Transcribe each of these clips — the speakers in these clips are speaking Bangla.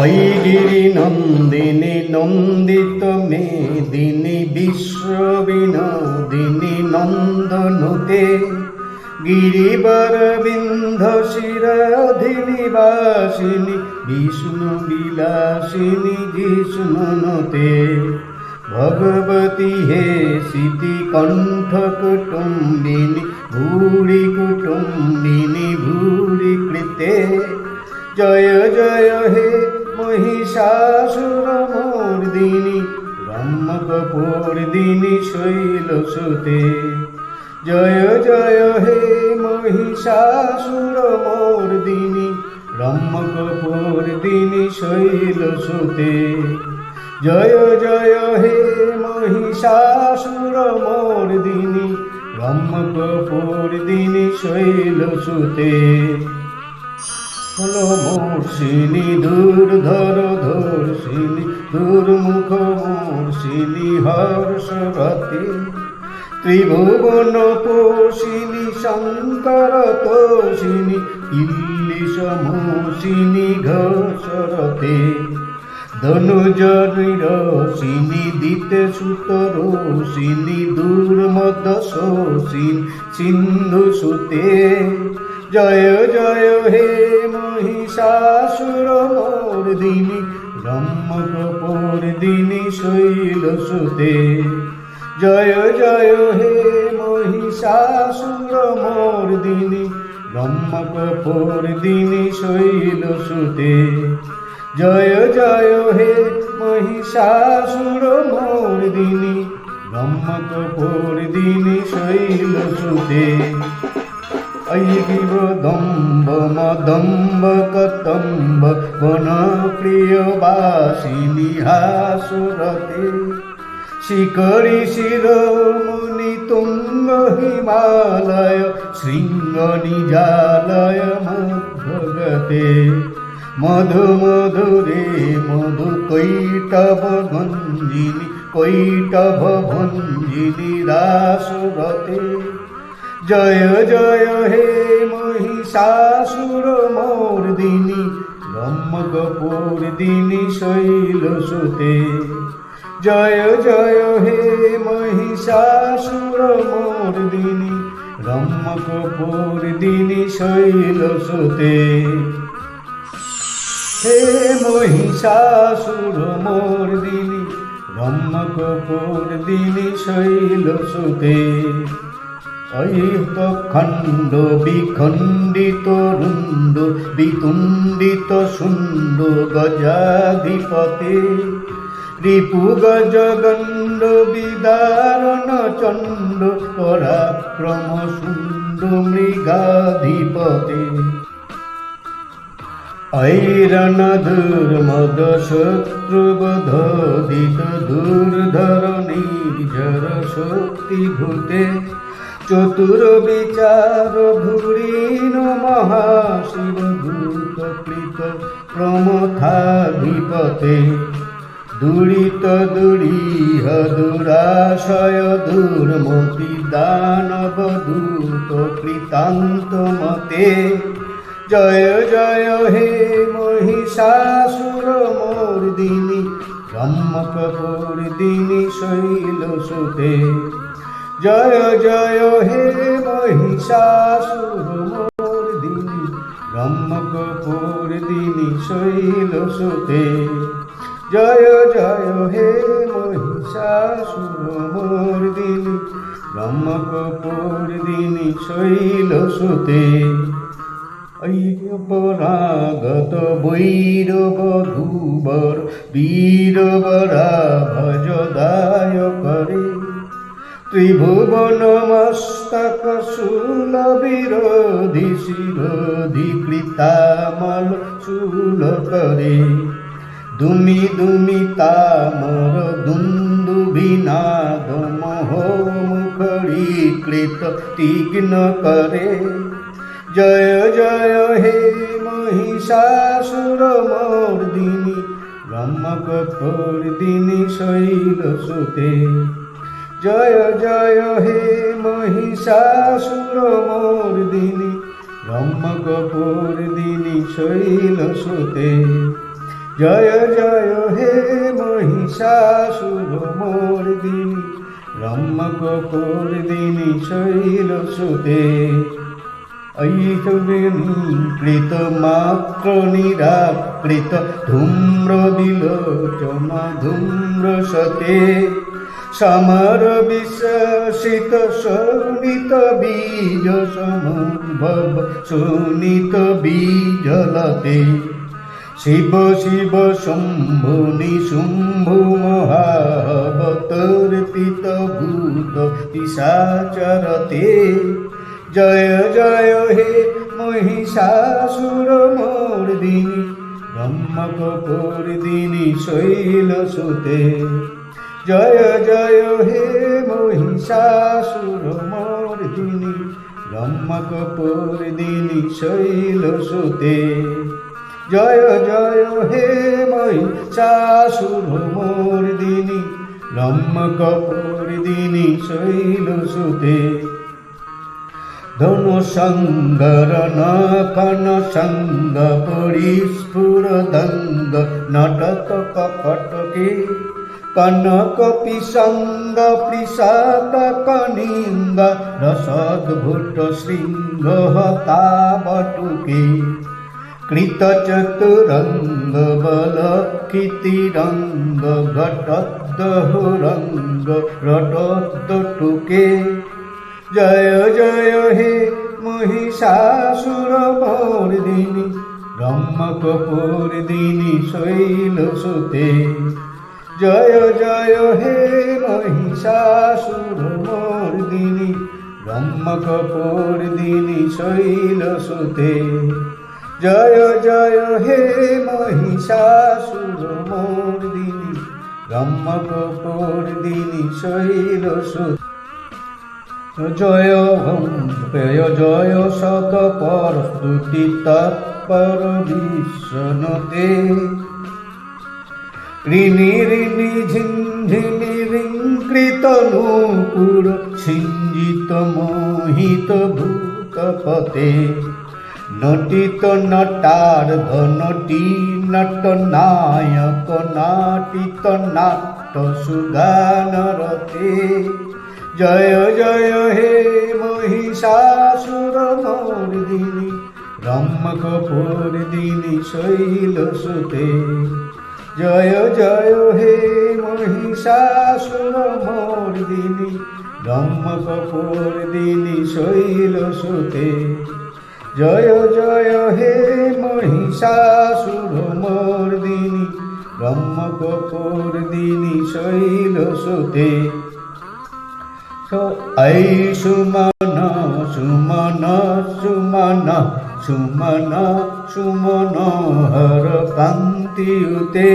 ঐগিরি নন্দিনী, নন্দিত মেদিনী বিশ্ব বিনোদিনী নন্দনুতে। গিরিবর বিন্ধ শিরাধিনী বিষ্ণু বিলাসিনী জিষ্ণুনতে ভগবতী হে সীতি কণ্ঠ কুটুম্বিনী ভূরি কুটুম্বিনী, ভূরি কৃতে। জয় জয়, হে মহিষাসুর মর্দিনী ব্রহ্ম কপূর্দিনী শৈল সুতে। জয় জয় হে মহিষাসুর মর্দিনী ব্রহ্ম কপূর্দিনী শৈল সুতে। জয় জয় হে মহিষাসুর মর্দিনী ব্রহ্ম কপূর্দিনী শৈল সুতে। হলো মর্ষিনী দূরধর ধর্ষিনী দুর্মুখ মর্ষিনী হর্ষবতী ত্রিভুবন পোষিনী শঙ্কর তোষিনী ইল্লি সমোষিনী ঘোষরতে ধনুজরিরসিনী দিতে সুতরসিনী দুর্মদ শোষিন সিন্ধু সুতে। জয় জয় হে মহিষাসুর মর্দিনী ব্রহ্ম কপর্দিনী শৈল সুতে। জয় জয় হে মহিষাসুর মর্দিনী ব্রহ্ম কপর্দিনী শৈল সুতে। জয় জয় হে মহিষাসুর মর্দিনী ব্রহ্ম কপর্দিনী শৈল সুতে। ঐগিব দম্ব মদম্ব কতম্ব বন প্রিয় বাসিনী হাসুরতে শিকরি শিরোমণি তুঙ্গ হিমালয় শৃঙ্গ নিজালয় মধ্যগতে। মধু মধুরে মধু কৈটব গঞ্জিনী কৈটভ ভঞ্জিনী রাসুরতে। জয় জয় হে মহিষাসুর মর্দিনী ব্রহ্ম কপূর্দিনী শৈল সুতে জয় জয় হে মহিষাসুর মর্দিনী ব্রহ্ম কপূর্দিনী শৈল সুতে হে মহিষাসুর মর্দিনী ব্রহ্ম কপূর্দিনী শৈল সুতে ঐত খণ্ড বিখণ্ডিত রুন্দ বিতুণ্ডিত শুণ্ড গজাধিপতে। রিপু গজ গণ্ড বিদারণ চণ্ড পরাক্রম শুণ্ড মৃগাধিপতে। ঐরণ দুর্মদ শত্রুবধিত দুর্ধর নির্ঝর শক্তিভূতে চতুর বিচার ভূরীন মহাশিব ভূত কৃত প্রমথাধিপতে দুরিত দুরিহ দুরাশয় দুর্মতি দানব দূত কৃতান্ত মতে। জয় জয় হে মহিষাসুর মর্দিনী ব্রহ্ম কপূর্দিনী শৈল সুতে জয় জয়, হে মহিষাসুর মর্দিনী ব্রহ্ম কপূর্দিনী শৈল সুতে। জয় জয়, হে মহিষাসুর মর্দিনী ব্রহ্ম কপূর্দিনী শৈল সুতে। পরাগত বৈরব ধুবর বীরবরা ভজদায় করে ত্রিভুবন মস্তক শূল বিরোধী শিরোধী কৃতামল শূল করে। দুমি দুমি তামর দুন্দু বিনাদ মোহ মুখরি কৃত তীক্ষ্ণ করে। জয় জয় হে মহিষাসুর মর্দিনী ব্রহ্ম কপর্দিনী শৈল সুতে। জয় জয় হে মহিষাসুর মর্দিনী ব্রহ্ম কপূর্দিনী শৈল সুতে জয় জয় হে মহিষাসুর মর্দিনী রম্মক দিনী শৈল সুতে ঐতবেণীকৃত মাত্র নিরাকৃত ধূম্র বিলোচন ধূম্র সতে। সমর বিশ্বাসিত শোণিত বীজ সমভব শোণিত বীজলতে শিব শিব শম্ভু নিশুম্ভু মহাবতর্পিত ভূত পিসাচরতে জয় জয় হে মহিষাসুর মর্দিনী ব্রহ্মক পর্দিনী শৈল সুতে। জয় জয় হে মহিষাসুর মর্দিনী ব্রহ্মক পর্দিনী শৈল সুতে। জয় জয় হে মহিষাসুর মর্দিনী ব্রহ্মক পর্দিনী শৈল সুতে। ধনু সঙ্গরণ কন সঙ্গ পরিস্ফুর দঙ্গ নটক কটকে কনক পিসঙ্গ পৃষাত কনিঙ্গ রসদ্ভুত শৃঙ্গ তাবটুকে কৃত চতুরঙ্গ বল কীর্তিরঙ্গ ঘটদ্দহ রঙ্গ রটদ্দটুকে। জয় জয় হে মহিষাসুর মর্দিনী ব্রহ্মক পর্দিনী শৈল সুতে। জয় জয় হে মহিষাসুর মর্দিনী ব্রহ্মক পর্দিনী শৈল সুতে। জয় জয় হে মহিষাসুর মর্দিনী ব্রহ্মক পর্দিনী শৈল সুতে। জয় পেয় জয় শত পর স্তুতি তৎপর বিশ্বনতে ঋণী ঋণী ঝিঞ্ঝিনি রিঙ্কৃত নূপুর, সিঞ্জিত মোহিত ভূতপতে নটিত নটার ধনটি নট নায়ক, নাটিত নাট্য সুগান রতে জয় জয়, হে মহিষাসুর মর্দিনী রম্মক পর্দিনী শৈল সুতে। জয় জয় হে মহিষাসুর মর্দিনি ব্রহ্ম কপুর দিনী শৈল সুতে। জয় জয় হে মহিষাসুর মর্দিনী ব্রহ্মকপুর দিনী শৈল সুতে। ঐ সুমন সুমন সুমন সুমন সুমন হর পাঙ্গ মৃত্যুতে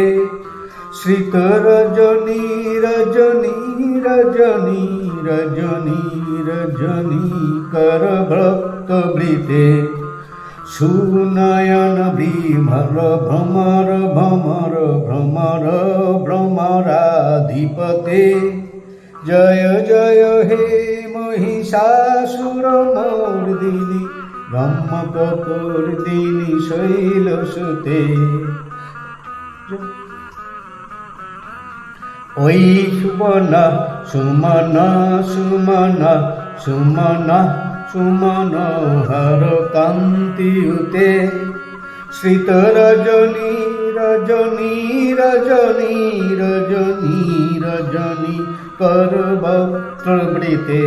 শ্রীত রজনী রজনী রজনী রজনী রজনী কর ভক্ত বৃতে। সুনয়ন বিমর ভ্রমর ভ্রমর ভ্রমর, ভ্রমরাধিপতে। জয় জয় হে মহিষাসুর মর্দিনী ব্রহ্মকপর্দিনী শৈলসুতে। ওই সুমন সুমন সুমন সুমন সুমন হর কান্তিউতে শ্রিত রজনী রজনী রজনী রজনী রজনী করবৃতে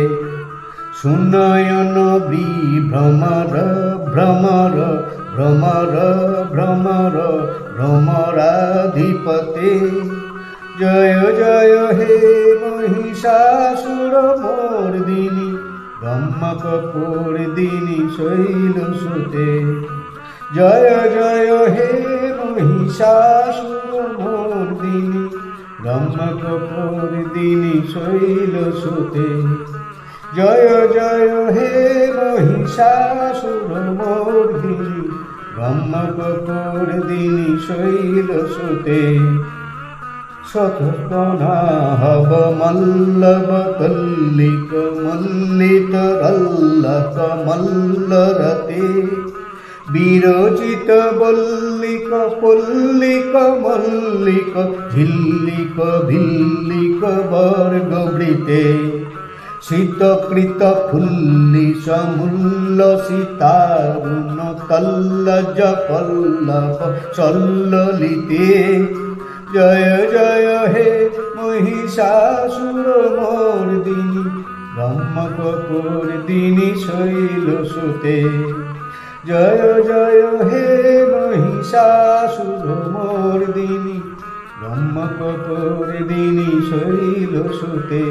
সুনয়ন বিভ্রমর, ভ্রমর ভ্রমর ভ্রমর, ভ্রমরাধিপতে। জয় জয় হে মহিষাসুর মর্দিনী ব্রহ্মক পর্দিনী শৈল সুতে। জয় জয় হে মহিষাসুর মর্দিনী ব্রহ্মক পর্দিনী শৈল সুতে। জয় জয় হে মহিষাসুর মর্দিনী ব্রহ্মক পর্দিনী শৈল সুতে। শতনা হব মল্লব কল্লিক মল্লিত রল্লক মল্লরতে বিরচিত বল্লিক পল্লিক মল্লিক ঝিল্লিক ভিল্লিক বর্গবৃতে শীতকৃত ফুল্লি সমুল্ল সীতারুণ তল্লজ পল্লব সল্লিতে জয় জয় হে মহিষাসুর মর্দিনী ব্রহ্মকপুর দিনী শৈল সুতে। জয় জয় হে মহিষাসুর মর্দিনী ব্রহ্মকপুর দিনী শৈল সুতে।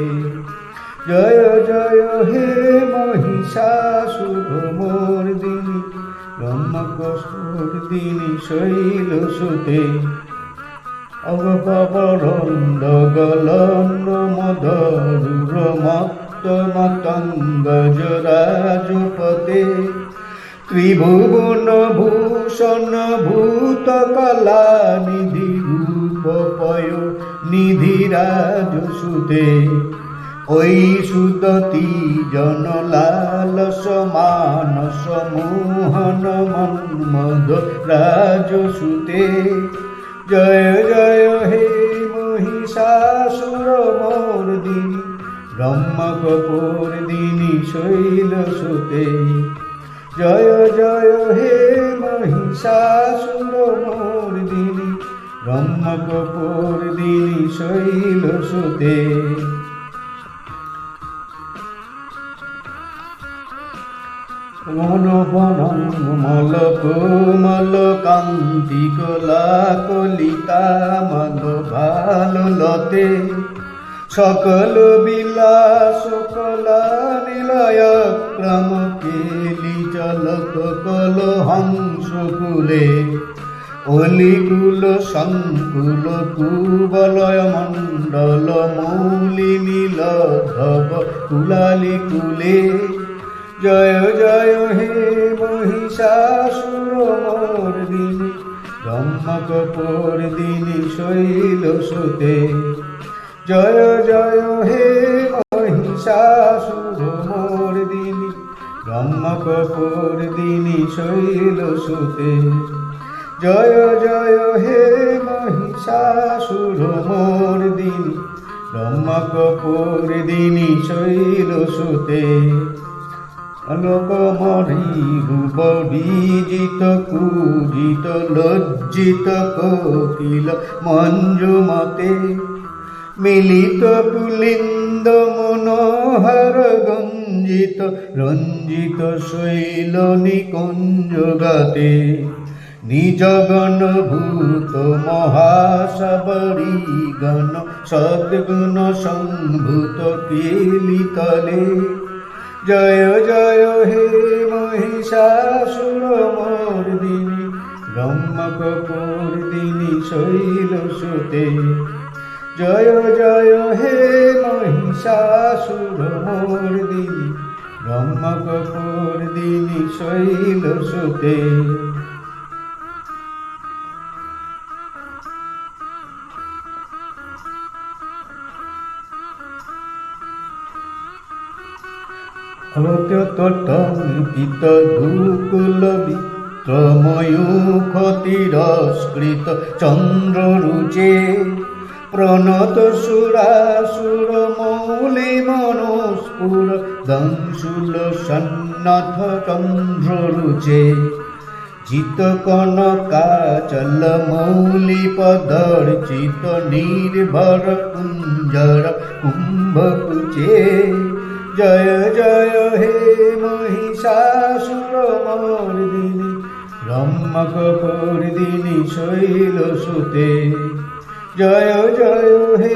জয় জয় হে মহিষাসুর মর্দিনী ব্রহ্মকপুর দিনী শৈল সুতে। অগপরন্দ গলন্দ মধুর মত্ত মতঙ্গজ রাজপতে। ত্রিভুবন ভূষণ ভূত কলা নিধি রূপ পয় নিধি রাজ সুতে ওই সুদতি জন লাল সমানস মোহন মন্মদ রাজ সুতে জয় জয় হে মহিষাসুর মর্দিনী ব্রহ্মা কপুর দিনী শৈল সুতে। জয় জয় হে মহিষাসুর মর্দিনী ব্রহ্মা কপুর দিনী শৈল সুতে। মল কোমল কান্তি কলা কলিতা মল ভালো লতে। সকল বিলাস কলা নিলয় ক্রম কেলি চলক কল হংস কুলে। অলিকুল সংকুল, কুবলয় মণ্ডল মৌলি নীল ধব কুলালি কুলে। জয় জয় হে মহিষাসুর মর্দিনী ব্রহ্মকপুর দিনী শৈল সুতে। জয় জয় হে মহিষাসুর মর্দিনী ব্রহ্মকপুর দিনী শৈল সুতে। জয় জয় হে মহিষাসুর মর্দিনী ব্রহ্মকপুর দিনী শৈল সুতে। মরি রূপ বিজিত কুজিত লজ্জিত, কোকিল, মঞ্জুমতে। মিলিত, পুলিন্দ, মনোহর, গঞ্জিত, রঞ্জিত, শৈল, নিকুঞ্জ গাতে। নিজ গণ ভূত মহাসবরী গণ সদ্গুণ সম্ভূত কেলিতলে। জয় জয় হে মহিষাসুর মর্দিনী ব্রহ্মকপুর দিনী শৈল সুতে। জয় জয় হে মহিষাসুর মর্দিনী ব্রহ্মকপুর দিনী শৈল সুতে। অত্যতম্পিত ধূকুল বিত্রময়ূখ তিরস্কৃত চন্দ্ররুচে প্রণত সুরাসুর মৌলি মনস্ফুর দংশুল সন্নাথ চন্দ্ররুচে চিত কনকাচল মৌলি পদর্চিত নির্ভর কুঞ্জর কুম্ভকুচে জয় জয় হে মহিষাসুর মর্দিনী ব্রহ্মকপুর দিনী শৈল সুতে। জয় জয় হে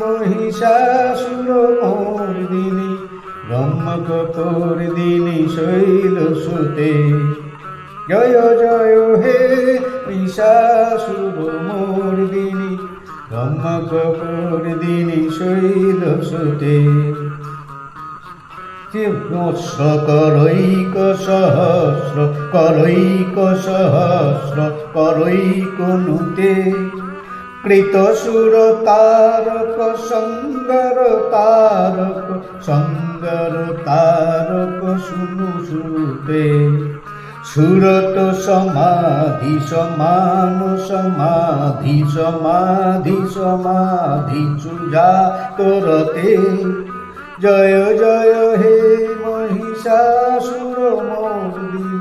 মহিষাসুর মর্দিনী ব্রহ্মকপুর দিনী শৈল সুতে। জয় জয় হে মহিষাসুর মর্দিনী ব্রহ্মকপুর দিনী শৈল সুতে। করৈক সহস্র করৈক সহস্র করৈক নুতে কৃত সুর তারক সঙ্গর তারক সঙ্গর তারক শুনু শ্রুতে সুরত সমাধি, সমান সমাধি সমাধি সমাধি চূজা করতে জয় জয় হে মহিষাসুর মর্দিনী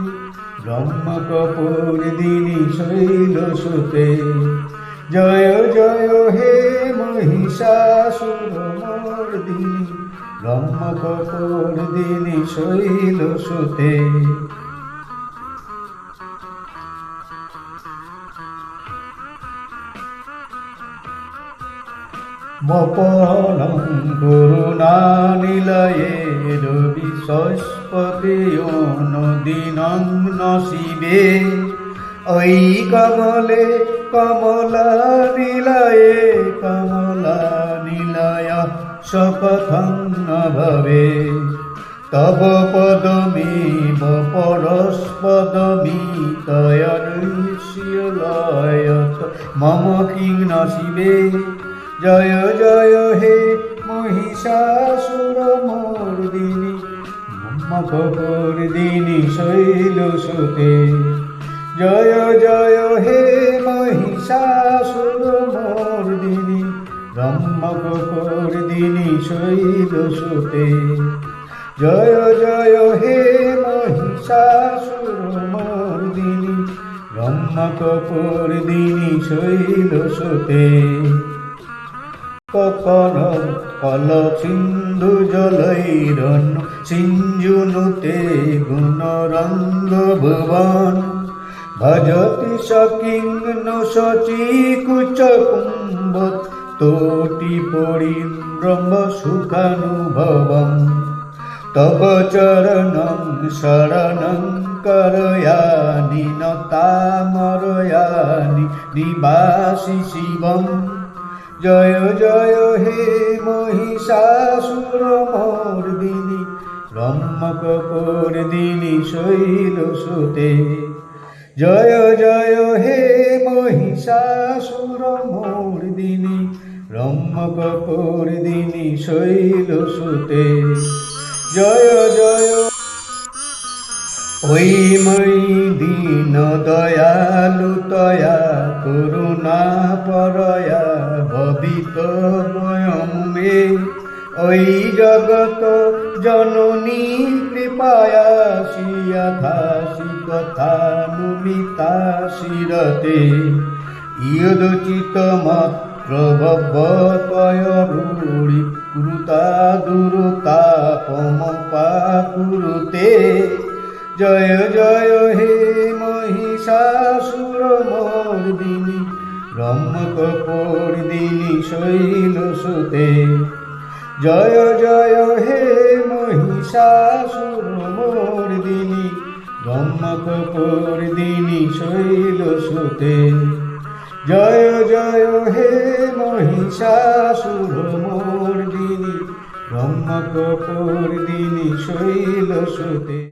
ব্রহ্ম কপুর দিনী শৈল সুতে। জয় জয় হে মহিষাসুর মর্দিনী ব্রহ্ম কপুর দিনী শৈল সুতে। বপনং করুণানিলয়ে রবি সস্পতি অনুদিনং নশিবে ঐ কমলে কমলা নিলয়ে, কমলা নিলয় শপথং ন ভবে তব পদমিব পরস্পদমি তয়নৈষ্যলয়ত মম কিং নশিবে জয় জয় হে মহিষাসুর মর্দিনী মকর্দিনী শৈল সুতে। জয় জয় হে মহিষাসুর মর্দিনী ব্রহ্মকর্দিনী শৈল সুতে। জয় জয় হে মহিষাসুর মর্দিনী ব্রহ্মকর্দিনী শৈল সুতে। কখন কল সিন্ধু জলৈরন সিঞ্জুনুতে গুণরঙ্গ ভুবন। ভজতি সকিং শচী কুচ কুম্ভ তোটি পরিব্রহ্ম সুখানুভবম। তব চরণং শরণং করয়ানি নতামরয়ানি নিবাসি শিবম। জয় জয় হে মহিষাসুর মর্দিনী ব্রহ্মকপর্দিনী শৈল সুতে। জয় জয় হে মহিষাসুর মর্দিনী ব্রহ্মকপর্দিনী শৈল সুতে। জয় জয় ওই মই দীন দয়ালু তয়া করুণা পরয়া, ভবিত বয়ং মে ওই জগত জননী কৃপায়া শিয়াথাসি কথানুমিতা শিরতে। ইয়দচিত মাত্র ভবতয় রূঢ়ি কৃতা দুরতাপম পাকুরুতে। জয় জয় হে মহিষাসুর মর্দিনী ব্রহ্মকপর্দিনী শৈল সুতে। জয় জয় হে মহিষাসুর মর্দিনী ব্রহ্মকপর্দিনী শৈল সুতে। জয় জয় হে মহিষাসুর মর্দিনী ব্রহ্মকপর্দিনী শৈল সুতে।